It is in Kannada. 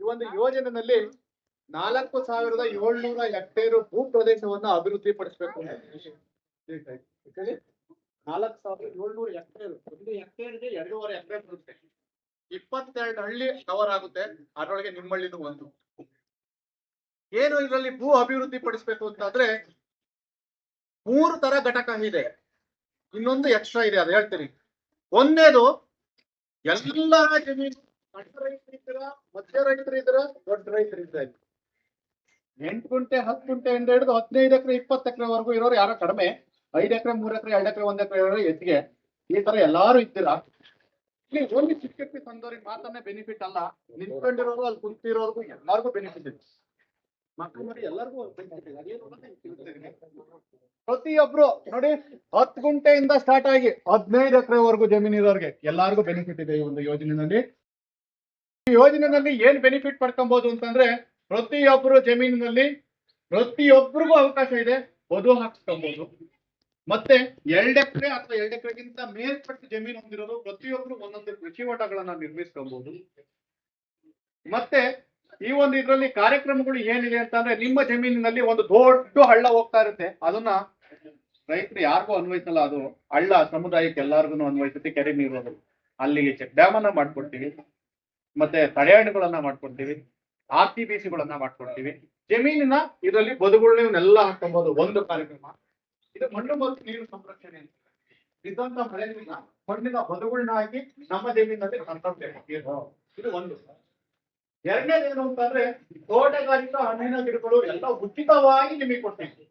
ಈ ಒಂದು ಯೋಜನೆಯಲ್ಲಿ ನಾಲ್ಕು ಸಾವಿರದ ಏಳ್ನೂರ ಹೆಕ್ಟೇರ್ ಭೂ ಪ್ರದೇಶವನ್ನ ಅಭಿವೃದ್ಧಿ ಪಡಿಸಬೇಕು ನಾಲ್ಕು ಸಾವಿರದ ಏಳ್ನೂರ ಹೆಕ್ಟೇರ್ ಒಂದು ಹೆಕ್ಟೇರ್ಗೆ ಎರಡೂವರೆ ಹೆಕ್ಟೇರ್ ಬರುತ್ತೆ. ಇಪ್ಪತ್ತೆರಡು ಹಳ್ಳಿ ಕವರ್ ಆಗುತ್ತೆ, ಅದರೊಳಗೆ ನಿಮ್ಮ ಹಳ್ಳಿನೂ ಒಂದು. ಏನು ಇದರಲ್ಲಿ ಭೂ ಅಭಿವೃದ್ಧಿ ಪಡಿಸಬೇಕು ಅಂತಂದ್ರೆ ಮೂರು ತರ ಘಟಕ ಇದೆ. ಇನ್ನೊಂದು ಎಕ್ಸ್ಟ್ರಾ ಇದೆ, ಅದು ಹೇಳ್ತೀನಿ. ಒಂದೇದು, ಎಲ್ಲ ಜಮೀನು ಸಣ್ಣ ರೈತರು ಇದ್ರ, ಮಧ್ಯ ರೈತರು ಇದ್ದೀರ ದೊಡ್ಡ ರೈತರು ಇದ್ದಾರೆ ಎಂಟು ಗುಂಟೆ, ಹತ್ತು ಗುಂಟೆ ಇಂದ ಹಿಡಿದು ಹದಿನೈದು ಎಕರೆ, ಇಪ್ಪತ್ತು ಎಕರೆವರೆಗೂ ಇರೋರು ಯಾರೋ ಕಡಿಮೆ. ಐದು ಎಕರೆ, ಮೂರ್ ಎಕರೆ, ಎರಡು ಎಕರೆ, ಒಂದ್ ಎಕರೆ ಇರೋರು ಹೆಚ್ಚಿಗೆ. ಈ ತರ ಎಲ್ಲಾರು ಇದ್ದೀರಾ? ಇಲ್ಲಿ ಚಿಕ್ಕ ತಂದವ್ರಿಗೆ ಮಾತ್ರನೇ ಬೆನಿಫಿಟ್ ಅಲ್ಲ. ನಿಂತ್ಕೊಂಡಿರೋರು, ಅಲ್ಲಿ ಕುಂತಿರೋರ್ಗು ಎಲ್ಲಾರ್ಗು ಬೆನಿಫಿಟ್ ಇದೆ. ಪ್ರತಿಯೊಬ್ರು ನೋಡಿ ಹತ್ತು ಗುಂಟೆಯಿಂದ ಸ್ಟಾರ್ಟ್ ಆಗಿ ಹದಿನೈದು ಎಕರೆವರೆಗೂ ಜಮೀನು ಇರೋರಿಗೆ ಎಲ್ಲಾರ್ಗು ಬೆನಿಫಿಟ್ ಇದೆ ಈ ಒಂದು ಯೋಜನೆಯಲ್ಲಿ ಈ ಯೋಜನೆಯಲ್ಲಿ ಏನ್ ಬೆನಿಫಿಟ್ ಪಡ್ಕೊಬಹುದು ಅಂತಂದ್ರೆ ಪ್ರತಿಯೊಬ್ಬರು ಜಮೀನಿನಲ್ಲಿ ಪ್ರತಿಯೊಬ್ಬರಿಗೂ ಅವಕಾಶ ಇದೆ, ವಧು ಹಾಕ್ಸ್ಕೊಬಹುದು ಮತ್ತೆ ಎರಡ್ ಎಕರೆ ಅಥವಾ ಎರಡ್ ಎಕರೆಗಿಂತ ಮೇಲ್ಪಟ್ಟು ಜಮೀನು ಹೊಂದಿರೋರು ಪ್ರತಿಯೊಬ್ರು ಒಂದೊಂದು ಕೃಷಿ ಓಟಗಳನ್ನ ನಿರ್ಮಿಸ್ಕೊಬಹುದು ಮತ್ತೆ ಈ ಒಂದು ಇದರಲ್ಲಿ ಕಾರ್ಯಕ್ರಮಗಳು ಏನಿದೆ ಅಂತಂದ್ರೆ ನಿಮ್ಮ ಜಮೀನಿನಲ್ಲಿ ಒಂದು ದೊಡ್ಡ ಹಳ್ಳ ಹೋಗ್ತಾ ಇರುತ್ತೆ. ಅದನ್ನ ರೈತರು ಯಾರಿಗೂ ಅನ್ವಯಿಸಲ್ಲ. ಅದು ಹಳ್ಳ, ಸಮುದಾಯಕ್ಕೆ ಎಲ್ಲಾರ್ಗು ಅನ್ವಯಿಸುತ್ತೆ. ಕೆರೆ ನೀರು ಅದು. ಅಲ್ಲಿಗೆ ಚೆಕ್ ಡ್ಯಾಮ್ ಅನ್ನ ಮಾಡ್ಕೊಡ್ತೀವಿ. ಮತ್ತೆ ತಡೆಹಣ್ಣುಗಳನ್ನ ಮಾಡ್ಕೊಡ್ತೀವಿ. ಆರ್ ಟಿ ಬಿ ಸಿಗಳನ್ನ ಮಾಡ್ಕೊಡ್ತೀವಿ. ಜಮೀನಿನ ಇದರಲ್ಲಿ ಬದುಗಳನ್ನೆಲ್ಲ ಹಾಕೊಬಹುದು ಒಂದು ಕಾರ್ಯಕ್ರಮ. ಇದು ಮಣ್ಣು ಮತ್ತು ನೀರು ಸಂರಕ್ಷಣೆ ಅಂತ. ಇದ್ದಂತ ಮಳೆ ನೀರಿನ ಮಣ್ಣಿನ ಬದುಗಳನ್ನ ಹಾಕಿ ನಮ್ಮ ಜಮೀನಲ್ಲಿ ಸಂತೋಷ ಇದು ಒಂದು. ಎರಡನೇದು ಏನು ಅಂತಂದ್ರೆ ತೋಟಗಾರಿಕಾ ಹಣ್ಣಿನ ಗಿಡಗಳು ಎಲ್ಲ ಉಚಿತವಾಗಿ ನಿಮಗೆ ಕೊಡ್ತೀವಿ